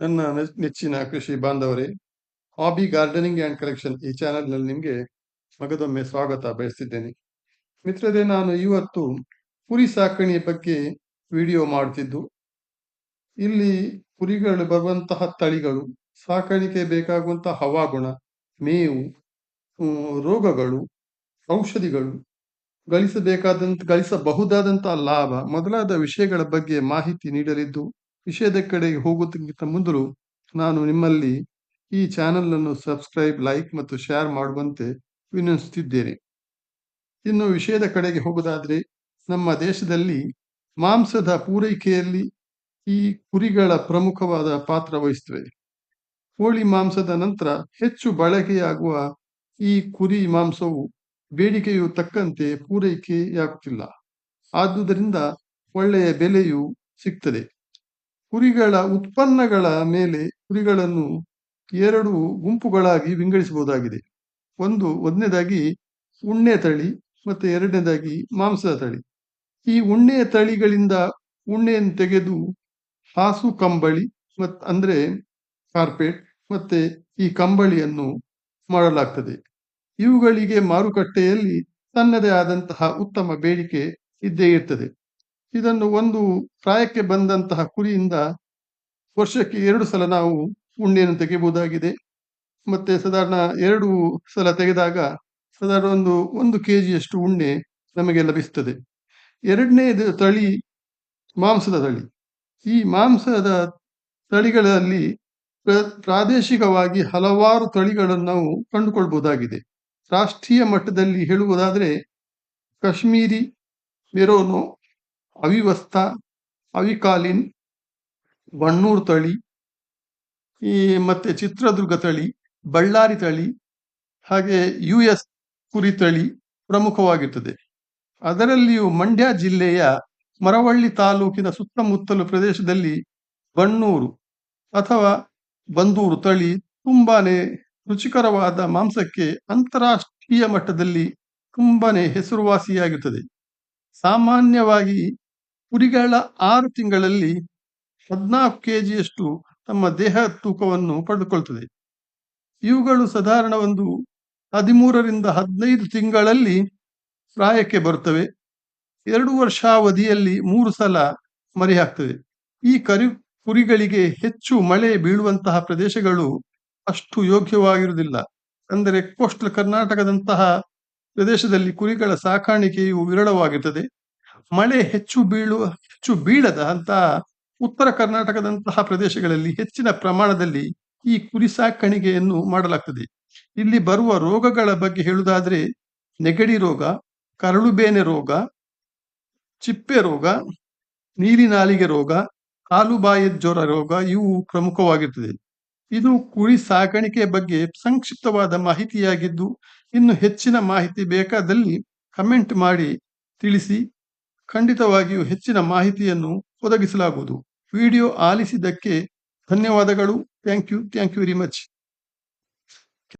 ನನ್ನ ನೆಚ್- ನೆಚ್ಚಿನ ಕೃಷಿ ಬಾಂಧವರೇ, ಹಾಬಿ ಗಾರ್ಡನಿಂಗ್ ಆ್ಯಂಡ್ ಕಲೆಕ್ಷನ್ ಈ ಚಾನೆಲ್ನಲ್ಲಿ ನಿಮಗೆ ಮಗದೊಮ್ಮೆ ಸ್ವಾಗತ ಬಯಸ್ತಿದ್ದೇನೆ. ಮಿತ್ರರೇ, ನಾನು ಇವತ್ತು ಕುರಿ ಸಾಕಣೆಯ ಬಗ್ಗೆ ವಿಡಿಯೋ ಮಾಡ್ತಿದ್ದು. ಇಲ್ಲಿ ಕುರಿಗಳು ಬರುವಂತಹ ತಳಿಗಳು, ಸಾಕಾಣಿಕೆ ಬೇಕಾಗುವಂತಹ ಹವಾಗುಣ, ಮೇವು ರೋಗಗಳು, ಔಷಧಿಗಳು ಗಳಿಸಬೇಕಾದಂಥ ಗಳಿಸಬಹುದಾದಂತಹ ಲಾಭ ಮೊದಲಾದ ವಿಷಯಗಳ ಬಗ್ಗೆ ಮಾಹಿತಿ ನೀಡಲಿದ್ದು ವಿಷಯದ ಕಡೆಗೆ ಹೋಗುವುದಕ್ಕಿಂತ ಮೊದಲು ನಾನು ನಿಮ್ಮಲ್ಲಿ ಈ ಚಾನೆಲ್ ಅನ್ನು ಸಬ್ಸ್ಕ್ರೈಬ್, ಲೈಕ್ ಮತ್ತು ಶೇರ್ ಮಾಡುವಂತೆ ವಿನಂತಿಸುತ್ತಿದ್ದೇನೆ. ಇನ್ನು ವಿಷಯದ ಕಡೆಗೆ ಹೋಗುವುದಾದ್ರೆ ನಮ್ಮ ದೇಶದಲ್ಲಿ ಮಾಂಸದ ಪೂರೈಕೆಯಲ್ಲಿ ಈ ಕುರಿಗಳ ಪ್ರಮುಖವಾದ ಪಾತ್ರ ವಹಿಸುತ್ತವೆ. ಕೋಳಿ ಮಾಂಸದ ನಂತರ ಹೆಚ್ಚು ಬಳಕೆಯಾಗುವ ಈ ಕುರಿ ಮಾಂಸವು ಬೇಡಿಕೆಯು ತಕ್ಕಂತೆ ಪೂರೈಕೆಯಾಗುತ್ತಿಲ್ಲ. ಆದುದರಿಂದ ಒಳ್ಳೆಯ ಬೆಲೆಯು ಸಿಗ್ತದೆ. ಕುರಿಗಳ ಉತ್ಪನ್ನಗಳ ಮೇಲೆ ಕುರಿಗಳನ್ನು ಎರಡು ಗುಂಪುಗಳಾಗಿ ವಿಂಗಡಿಸಬಹುದಾಗಿದೆ. ಒಂದು ಒಂದನೇದಾಗಿ ಉಣ್ಣೆ ತಳಿ ಮತ್ತೆ ಎರಡನೇದಾಗಿ ಮಾಂಸದ ತಳಿ. ಈ ಉಣ್ಣೆಯ ತಳಿಗಳಿಂದ ಉಣ್ಣೆಯನ್ನು ತೆಗೆದು ಹಾಸು ಕಂಬಳಿ ಮತ್ತು ಅಂದ್ರೆ ಕಾರ್ಪೆಟ್ ಮತ್ತೆ ಈ ಕಂಬಳಿಯನ್ನು ಮಾಡಲಾಗ್ತದೆ. ಇವುಗಳಿಗೆ ಮಾರುಕಟ್ಟೆಯಲ್ಲಿ ತನ್ನದೇ ಆದಂತಹ ಉತ್ತಮ ಬೇಡಿಕೆ ಇದ್ದೇ ಇರ್ತದೆ. ಇದನ್ನು ಒಂದು ಪ್ರಾಯಕ್ಕೆ ಬಂದಂತಹ ಕುರಿಯಿಂದ ವರ್ಷಕ್ಕೆ ಎರಡು ಸಲ ನಾವು ಉಣ್ಣೆಯನ್ನು ತೆಗೆಯಬಹುದಾಗಿದೆ. ಮತ್ತೆ ಸಾಧಾರಣ ಎರಡು ಸಲ ತೆಗೆದಾಗ ಸಾಧಾರಣ ಒಂದು ಒಂದು ಕೆ ಜಿಯಷ್ಟು ಉಣ್ಣೆ ನಮಗೆ ಲಭಿಸ್ತದೆ ಎರಡನೇದು ತಳಿ ಮಾಂಸದ ತಳಿ. ಈ ಮಾಂಸದ ತಳಿಗಳಲ್ಲಿ ಪ್ರ- ಪ್ರಾದೇಶಿಕವಾಗಿ ಹಲವಾರು ತಳಿಗಳನ್ನು ನಾವು ಕಂಡುಕೊಳ್ಬಹುದಾಗಿದೆ. ರಾಷ್ಟ್ರೀಯ ಮಟ್ಟದಲ್ಲಿ ಹೇಳುವುದಾದರೆ ಕಾಶ್ಮೀರಿ, ಮೆರೋನೋ ಅವಿವಸ್ಥ, ಅವಿಕಾಲಿನ್ ಬಣ್ಣೂರು ತಳಿ, ಈ ಮತ್ತೆ ಚಿತ್ರದುರ್ಗ ತಳಿ, ಬಳ್ಳಾರಿ ತಳಿ, ಹಾಗೆ ಯು ಎಸ್ ಕುರಿ ತಳಿ ಪ್ರಮುಖವಾಗಿರ್ತದೆ. ಅದರಲ್ಲಿಯೂ ಮಂಡ್ಯ ಜಿಲ್ಲೆಯ ಮರವಳ್ಳಿ ತಾಲೂಕಿನ ಸುತ್ತಮುತ್ತಲು ಪ್ರದೇಶದಲ್ಲಿ ಬಣ್ಣೂರು ಅಥವಾ ಬಂದೂರು ತಳಿ ತುಂಬಾನೇ ರುಚಿಕರವಾದ ಮಾಂಸಕ್ಕೆ ಅಂತಾರಾಷ್ಟ್ರೀಯ ಮಟ್ಟದಲ್ಲಿ ತುಂಬಾನೇ ಹೆಸರುವಾಸಿಯಾಗಿರ್ತದೆ. ಸಾಮಾನ್ಯವಾಗಿ ಕುರಿಗಳ ಆರು ತಿಂಗಳಲ್ಲಿ ಹದಿನಾಲ್ಕು ಕೆಜಿಯಷ್ಟು ತಮ್ಮ ದೇಹ ತೂಕವನ್ನು ಪಡೆದುಕೊಳ್ತದೆ. ಇವುಗಳು ಸಾಧಾರಣ ಒಂದು ಹದಿಮೂರರಿಂದ ಹದಿನೈದು ತಿಂಗಳಲ್ಲಿ ಪ್ರಾಯಕ್ಕೆ ಬರುತ್ತವೆ. ಎರಡು ವರ್ಷ ಅವಧಿಯಲ್ಲಿ ಮೂರು ಸಲ ಮರಿ ಹಾಕ್ತವೆ ಈ ಕರಿ ಕುರಿಗಳಿಗೆ ಹೆಚ್ಚು ಮಳೆ ಬೀಳುವಂತಹ ಪ್ರದೇಶಗಳು ಅಷ್ಟು ಯೋಗ್ಯವಾಗಿರುವುದಿಲ್ಲ. ಅಂದರೆ ಕೋಸ್ಟಲ್ ಕರ್ನಾಟಕದಂತಹ ಪ್ರದೇಶದಲ್ಲಿ ಕುರಿಗಳ ಸಾಕಾಣಿಕೆಯು ವಿರಳವಾಗಿರ್ತದೆ. ಮಳೆ ಹೆಚ್ಚು ಬೀಳುವ, ಹೆಚ್ಚು ಬೀಳದ ಅಂತ ಉತ್ತರ ಕರ್ನಾಟಕದಂತಹ ಪ್ರದೇಶಗಳಲ್ಲಿ ಹೆಚ್ಚಿನ ಪ್ರಮಾಣದಲ್ಲಿ ಈ ಕುರಿ ಸಾಕಾಣಿಕೆಯನ್ನು ಮಾಡಲಾಗ್ತದೆ. ಇಲ್ಲಿ ಬರುವ ರೋಗಗಳ ಬಗ್ಗೆ ಹೇಳುವುದಾದ್ರೆ, ನೆಗಡಿ ರೋಗ, ಕರಳುಬೇನೆ ರೋಗ, ಚಿಪ್ಪೆ ರೋಗ, ನೀರಿನಾಲಿಗೆ ರೋಗ, ಕಾಲುಬಾಯಿ ಜ್ವರ ರೋಗ ಇವು ಪ್ರಮುಖವಾಗಿರ್ತದೆ. ಇದು ಕುರಿ ಸಾಕಾಣಿಕೆಯ ಬಗ್ಗೆ ಸಂಕ್ಷಿಪ್ತವಾದ ಮಾಹಿತಿಯಾಗಿದ್ದು, ಇನ್ನು ಹೆಚ್ಚಿನ ಮಾಹಿತಿ ಬೇಕಾದಲ್ಲಿ ಕಮೆಂಟ್ ಮಾಡಿ ತಿಳಿಸಿ. ಖಂಡಿತವಾಗಿಯೂ ಹೆಚ್ಚಿನ ಮಾಹಿತಿಯನ್ನು ಒದಗಿಸಲಾಗುವುದು. ವಿಡಿಯೋ ಆಲಿಸಿದ್ದಕ್ಕೆ ಧನ್ಯವಾದಗಳು. Thank you. Thank you very much.